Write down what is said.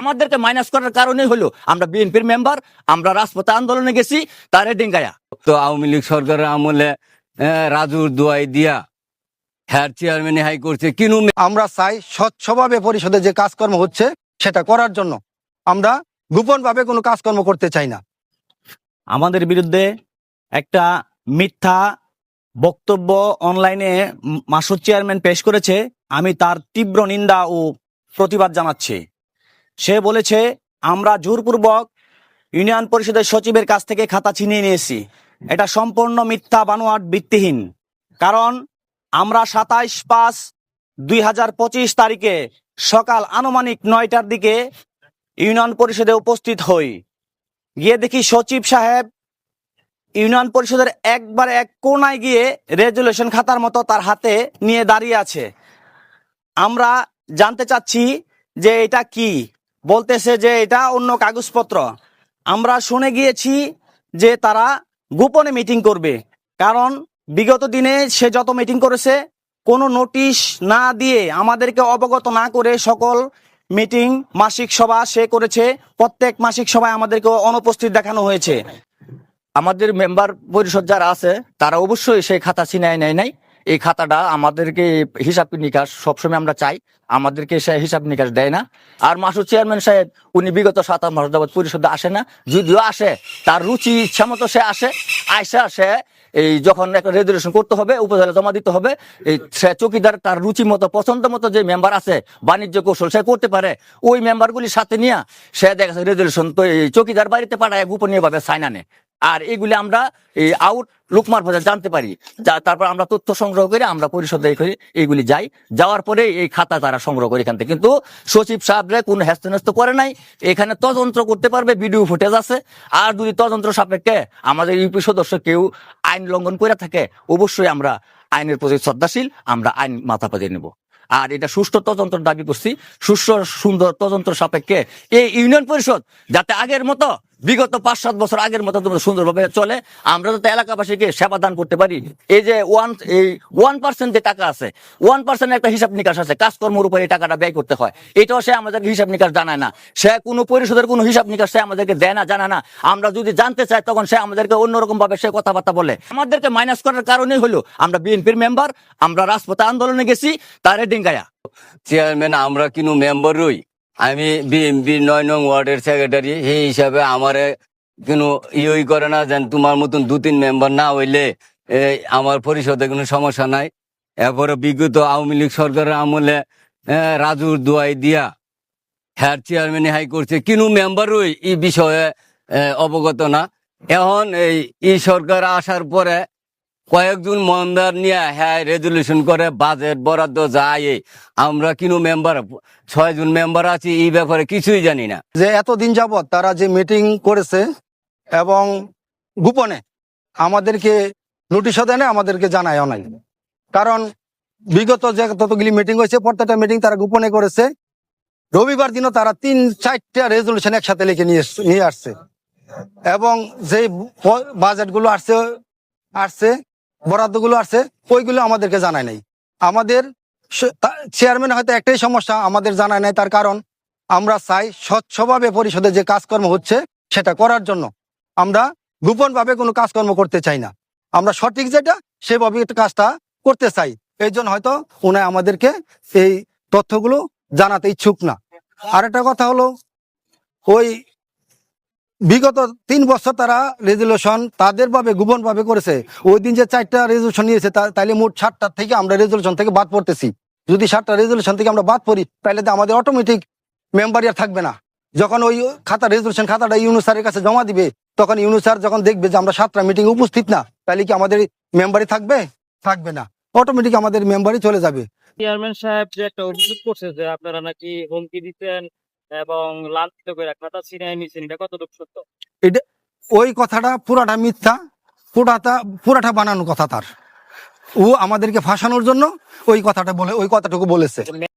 আমাদেরকে মাইনাস করার কারণে হলো আমরা বিএনপির মেম্বার আমরা রাজপথে আন্দোলনে গেছি তারে ডিঙ্গায়া তো আওয়ামী লীগ সরকারের আমলে রাজুর দোয়াই দিয়া হ্যার চেয়ারম্যান হাই করছে কিনু আমরা চাই স্বচ্ছভাবে পরিষদে যে কাজকর্ম হচ্ছে সেটা করার জন্য। আমরা গোপনভাবে কোনো কাজকর্ম করতে চাই না। আমাদের বিরুদ্ধে একটা মিথ্যা বক্তব্য অনলাইনে মাসুদ চেয়ারম্যান পেশ করেছে। আমি তার তীব্র নিন্দা ও প্রতিবাদ জানাচ্ছি। সে বলেছে, আমরা জোরপূর্বক ইউনিয়ন পরিষদের সচিবের কাছ থেকে খাতা ছিনিয়ে নিয়েছি। এটা সম্পূর্ণ মিথ্যা, বানোয়াট, ভিত্তিহীন। কারণ আমরা সাতাইশ পাঁচ দুই তারিখে সকাল আনুমানিক নয়টার দিকে ইউনিয়ন পরিষদে উপস্থিত হই। গিয়ে দেখি সচিব সাহেব ইউনিয়ন পরিষদের একবার এক কোনায় গিয়ে রেজুলেশন খাতার মতো তার হাতে নিয়ে দাঁড়িয়ে আছে। আমরা জানতে চাচ্ছি যে এটা কি? বলতেছে যে এটা অন্য কাগজপত্র। আমরা শুনে গিয়েছি যে তারা গোপনে মিটিং করবে। কারণ বিগত দিনে সে যত মিটিং করেছে, কোনো নোটিশ না দিয়ে আমাদেরকে অবগত না করে সকল মিটিং মাসিক সভা সে করেছে। প্রত্যেক মাসিক সভায় আমাদেরকে অনুপস্থিত দেখানো হয়েছে। আমাদের মেম্বার পরিষদ যারা আছে, তারা অবশ্যই সেই খাতা ছিনায় নেয় নাই। এই খাতাটা আমাদেরকে হিসাব নিকাশ সবসময় আমরা চাই, আমাদেরকে সে হিসাব নিকাশ দেয় না। আর মাসুদ চেয়ারম্যান সাহেব, উনি বিগত সাত মাস যাবৎ পরিষদে আসে না, যদিও আসে, তার রুচি, ইচ্ছা মতো সে আসে। আয়সা সে এই যখন একটা রেজুলেশন করতে হবে, উপজেলা জমা দিতে হবে, এই সে চকিদার তার রুচি মতো, পছন্দ মতো যে মেম্বার আছে, বাণিজ্য কৌশল সে করতে পারে, ওই মেম্বারগুলির সাথে নিয়ে সে দেখা রেজুলেশন তো এই চকিদার বাড়িতে পাঠায় গোপনীয় ভাবে সাইন আনে। আর এগুলি আমরা এই আউট লুক মারফতে জানতে পারি। যা- তারপর আমরা তথ্য সংগ্রহ করে, আমরা পরিষদে এইগুলি যাই। যাওয়ার পরে এই খাতা তারা সংগ্রহ করে এখান থেকে। কিন্তু সচিব সাহেবরা কোনো হ্যাস্ত করে নাই। এখানে তদন্ত করতে পারবে, ভিডিও ফুটেজ আছে। আর যদি তদন্ত সাপেক্ষে আমাদের ইউপি সদস্য কেউ আইন লঙ্ঘন করে থাকে, অবশ্যই আমরা আইনের প্রতি শ্রদ্ধাশীল, আমরা আইন মাথা পাতিয়ে নেব। আর এটা সুষ্ঠু তদন্ত দাবি করছি। সুষ্ঠু, সুন্দর তদন্ত সাপেক্ষে এই ইউনিয়ন পরিষদ যাতে আগের মতো বিগত পাঁচ সাত বছর আগের মতো তোমরা সুন্দরভাবে চলে। আমরা যাতে এলাকাবাসীকে সেবা দান করতে পারি। এই যে ওয়ান, এই ওয়ান পার্সেন্ট যে টাকা আছে, ওয়ান পার্সেন্ট একটা হিসাব নিকাশ আছে, কাজকর্মের উপরে এই টাকাটা ব্যয় করতে হয়। এটাও সে আমাদেরকে হিসাব নিকাশ জানায় না। সে কোনো পরিষদের কোনো হিসাব নিকাশ সে আমাদেরকে দেয় না জানা না। আমরা যদি জানতে চাই, তখন সে আমাদেরকে অন্যরকম ভাবে সে কথাবার্তা বলে। আমাদেরকে মাইনাস করার কারণে হলো, আমরা বিএনপির মেম্বার আমরা রাজপথে আন্দোলনে গেছি, তারে ডিঙ্গায়া চেয়ারম্যান আমরা কিনু মেম্বার রই। আমি বিএমপি নয় নং ওয়ার্ডের সেক্রেটারি সেই হিসাবে আমারে কোনো ইয়ে করে না যেন তোমার মতন দু তিন মেম্বার না হইলে আমার পরিষদে কোনো সমস্যা নাই। এরপরে বিগত আওয়ামী লীগ সরকারের আমলে রাজুর দোয়াই দিয়া হ্যার চেয়ারম্যান হাই করছে কিনু মেম্বার রই এই বিষয়ে অবগত না। এখন এই সরকার আসার পরে কয়েকজন মন্দার নিয়ে হ্যাঁ রেজুলেশন করে বাজেট বরাদ্দ যায়। আমরা কিনু মেম্বার ছয়জন মেম্বার আছি, এই ব্যাপারে কিছুই জানি না। যে এতদিন যাবৎ তারা যে মিটিং করেছে এবং গোপনে আমাদেরকে নোটিশও দেয় না আমাদেরকে জানায়ও নাই। কারণ বিগত যে ততগুলি মিটিং হয়েছে, প্রত্যেকটা মিটিং তারা গোপনে করেছে। রবিবার দিনও তারা তিন, চারটা রেজলিউশন একসাথে লিখে নিয়ে নিয়ে আসছে। এবং যে বাজেটগুলো আসছে আসছে বরাদ্দগুলো আসছে, ওইগুলো আমাদেরকে জানায় নাই। আমাদের চেয়ারম্যান হয়তো একটাই সমস্যা, আমাদের জানায় নাই তার কারণ, আমরা চাই স্বচ্ছভাবে পরিষদে যে কাজকর্ম হচ্ছে সেটা করার জন্য। আমরা গোপনভাবে কোনো কাজকর্ম করতে চাই না। আমরা সঠিক যেটা, সেভাবে কাজটা করতে চাই। এই জন্য হয়তো উনি আমাদেরকে এই তথ্যগুলো জানাতে ইচ্ছুক না। আর একটা কথা হলো, ওই বিগত তিন বছর তারা রেজলিউশন তাদের ভাবে, গোপন ভাবে করেছে। ওই দিন যে চারটা রেজলিউশন নিয়েছে, তা- তাইলে মোট ষাটটা থেকে আমরা রেজলিউশন থেকে বাদ পড়তেছি। যদি ষাটটা রেজলিউশন থেকে আমরা বাদ পড়ি তাহলে তো আমাদের অটোমেটিক মেম্বার আর থাকবে না। যখন ওই খাতা রেজলিউশন খাতাটা ইউনুসারের কাছে জমা দিবে, তখন ইউনুসার যখন দেখবে যে আমরা সাতটা মিটিং উপস্থিত না তাহলে কি আমাদের মেম্বারই থাকবে? থাকবে না। অটোমেটিক আমাদের মেম্বারই চলে যাবে। চেয়ারম্যান সাহেব যে একটা অভিযোগ করছে যে আপনারা নাকি হুমকি দিতেন এবং লাঞ্ছিত করে খাতা ছিনিয়ে নিয়েছেন এটা কতটুকু সত্য? এটা ওই কথাটা পুরাটা মিথ্যা, পুরাটা পুরাটা বানানো কথা তার। ও আমাদেরকে ফাঁসানোর জন্য ওই কথাটা বলে, ওই কথাটুকু বলেছে।